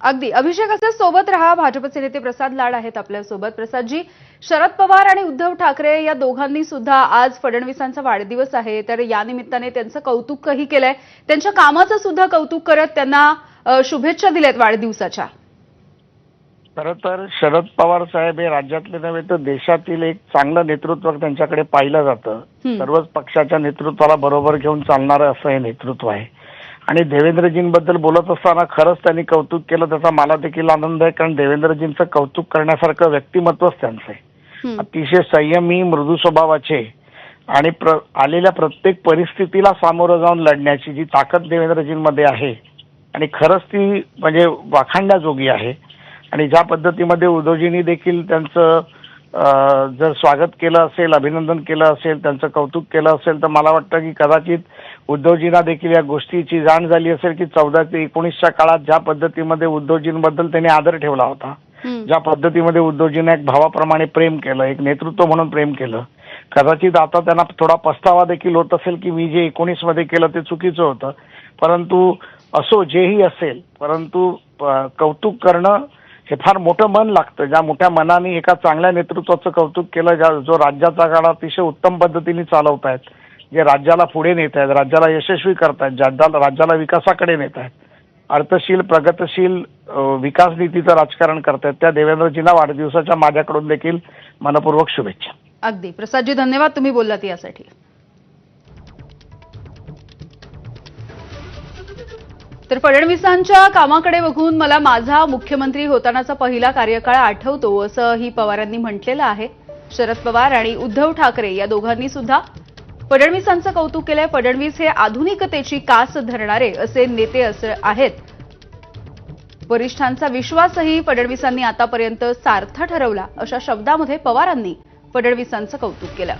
अगदी. अभिषेक असे सोबत राहा. भाजपचे नेते प्रसाद लाड आहेत आपल्यासोबत. प्रसादजी शरद पवार आणि उद्धव ठाकरे या दोघांनी सुद्धा आज फडणवीसांचा वाढदिवस आहे. तर या निमित्ताने त्यांचं कौतुकही केलंय. त्यांच्या कामाचं सुद्धा कौतुक करत त्यांना शुभेच्छा दिल्यात वाढदिवसाच्या. खरं तर शरद पवार साहेब हे राज्यातले नव्हे तर देशातील एक चांगलं नेतृत्व त्यांच्याकडे पाहिलं जातं. सर्वच पक्षाच्या नेतृत्वाला बरोबर घेऊन चालणारं असं हे नेतृत्व आहे. आणि देवेंद्रजींबद्दल बोलत असताना खरंच त्यांनी कौतुक केलं त्याचा मला देखील आनंद आहे. कारण देवेंद्रजींचं कौतुक करण्यासारखं व्यक्तिमत्वच त्यांचं आहे. अतिशय संयमी मृदू स्वभावाचे आणि प्र आलेल्या प्रत्येक परिस्थितीला सामोरं जाऊन लढण्याची जी ताकद देवेंद्रजींमध्ये आहे आणि खरंच ती म्हणजे वाखाणण्याजोगी आहे. आणि ज्या पद्धतीमध्ये उद्धवजींनी देखील त्यांचं जर स्वागत केलं असेल अभिनंदन केलं असेल त्यांचं कौतुक केलं असेल तर मला वाटतं की कदाचित उद्धवजींना देखील या गोष्टीची जाण झाली असेल की चौदा ते एकोणीसच्या काळात ज्या पद्धतीमध्ये उद्धवजींबद्दल त्यांनी आदर ठेवला होता. ज्या पद्धतीमध्ये उद्धवजींना एक भावाप्रमाणे प्रेम केलं एक नेतृत्व म्हणून प्रेम केलं कदाचित आता त्यांना थोडा पस्तावा देखील होत असेल की मी जे एकोणीसमध्ये केलं ते चुकीचं होतं परंतु असो जेही असेल परंतु कौतुक करणं हे फार मोठं मन लागतं. ज्या मोठ्या मनाने एका चांगल्या नेतृत्वाचं कौतुक केलं ज्या जो राज्याचा काळ अतिशय उत्तम पद्धतीने चालवतायत जे राज्याला पुढे नेत आहेत राज्याला यशस्वी करतायत राज्याला राज्याला विकासाकडे नेत आहेत अर्थशील प्रगतशील विकास नीतीचं राजकारण करतायत त्या देवेंद्रजींना वाढदिवसाच्या माझ्याकडून देखील मनपूर्वक शुभेच्छा. अगदी. प्रसादजी धन्यवाद. तुम्ही बोललात यासाठी. तर फडणवीसांच्या कामाकडे बघून मला माझा मुख्यमंत्री होतानाचा पहिला कार्यकाळ आठवतो असंही पवारांनी म्हटलेलं आहे. शरद पवार आणि उद्धव ठाकरे या दोघांनी सुद्धा फडणवीसांचं कौतुक केलंय. फडणवीस हे आधुनिकतेची कास धरणारे असे नेते असे आहेत. वरिष्ठांचा विश्वासही फडणवीसांनी आतापर्यंत सार्थ ठरवला अशा शब्दामध्ये पवारांनी फडणवीसांचं कौतुक केलं.